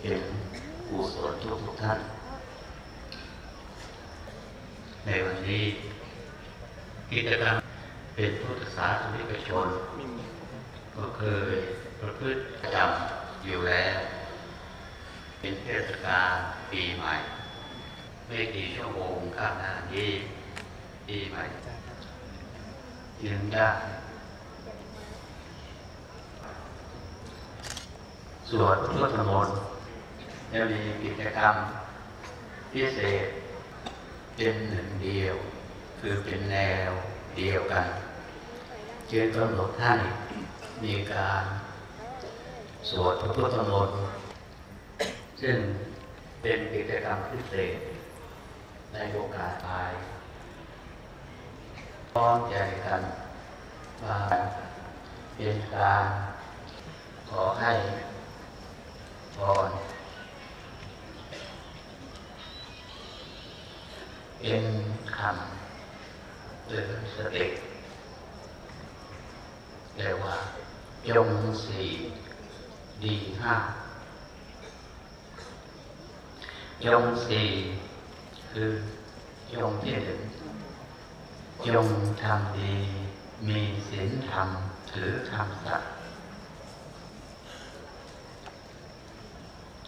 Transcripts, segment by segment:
เป็นกุศลทุกทุกท่าน ในวันนี้กิจกรรมเป็นพุทธศาสนิกชน ก็เคยประพฤติประจำอยู่แล้ว เป็นเทศกาลปีใหม่ ไม่กี่ชั่วโมงข้างหน้านี้ปีใหม่ยืนได้สวดพุทธมนต์ จะมีกิจกรรมพิเศษ เป็นหนึ่งเดียว คือเป็นแนวเดียวกันเจึงกำหนดให้มีการสวดพระพุทธมนต์ซึ่งเป็นกิจกรรมพิเศษ ในโอกาสตายพร้อมใจกันมาเป็นการขอให้พร เป็นคำหรือสติเรียกว่ายงสี่ดีห้ายงสี่คือยงที่หนึ่งยงทำดี มีศีลธรรมถือธรรมสัตย์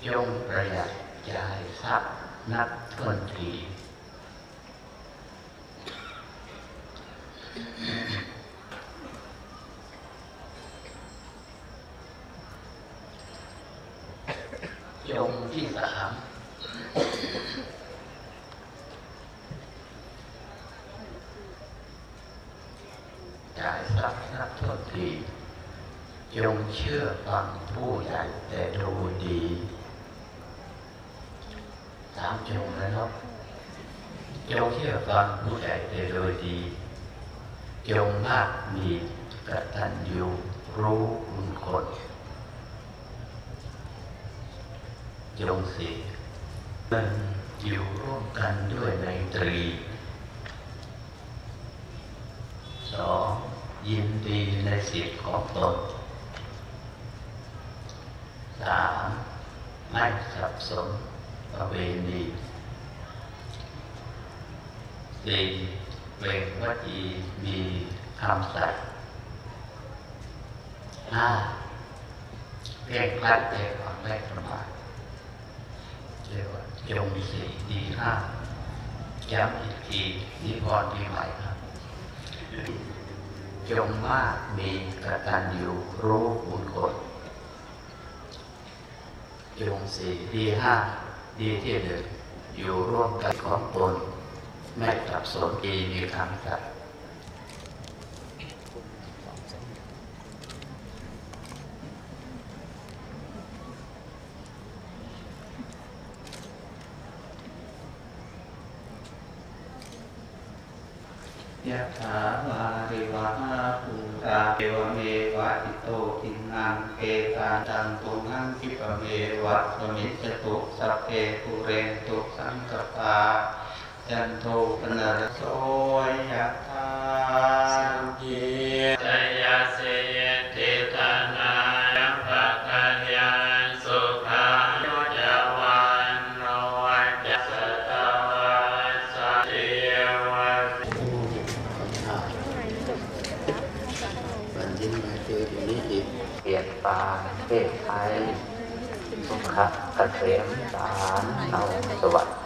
ยงประหยัดจ่ายทรัพย์นับทนที ยงที่สามจ่ายทรัพย์นับโทษทียงเชื่อฟังผู้ใหญ่แต่ดูดีสามจงแล้วเนาะจงเชื่อฟังผู้ใหญ่แต่ดูดี จงมากมีกตัญญูรู้คุณคนจงสีเดินอยู่ร่วมกันด้วยในตรีสองยินดีในสิทธิของตนสามไม่สับสนประเวณีสี่ เป็นวจีมีคำสัตย์ห้าเพียงคลัดในความแรกประมาทเรียกว่าจงสี่ดีห้าย้ำอีกทีนิพรณ์ปีใหม่ครับจงมากมีกตัญญูรู้บุญกฎจงสี่ดีห้าดีที่หนึ่งอยู่ร่วมกันของตน ไม่สับสนดีมีคำสัตย์ยะถาวาริวหาภูตาเทวเมวะอิโตทินังเกตาจังตุหังคิปเมวะสมิจจตุสัพเพปุเรนตุสังกปา จันโทปนรโสยะถาเยจยาเสยติตานายัมปะกัญญาสุขายุจวันโนจัสตวัสสะเทวัสวันยิ้มมาเจออยู่นี้อีกเปลี่ยนปางเพศไทยสุขะเกษมสารเอาสวัสดิ์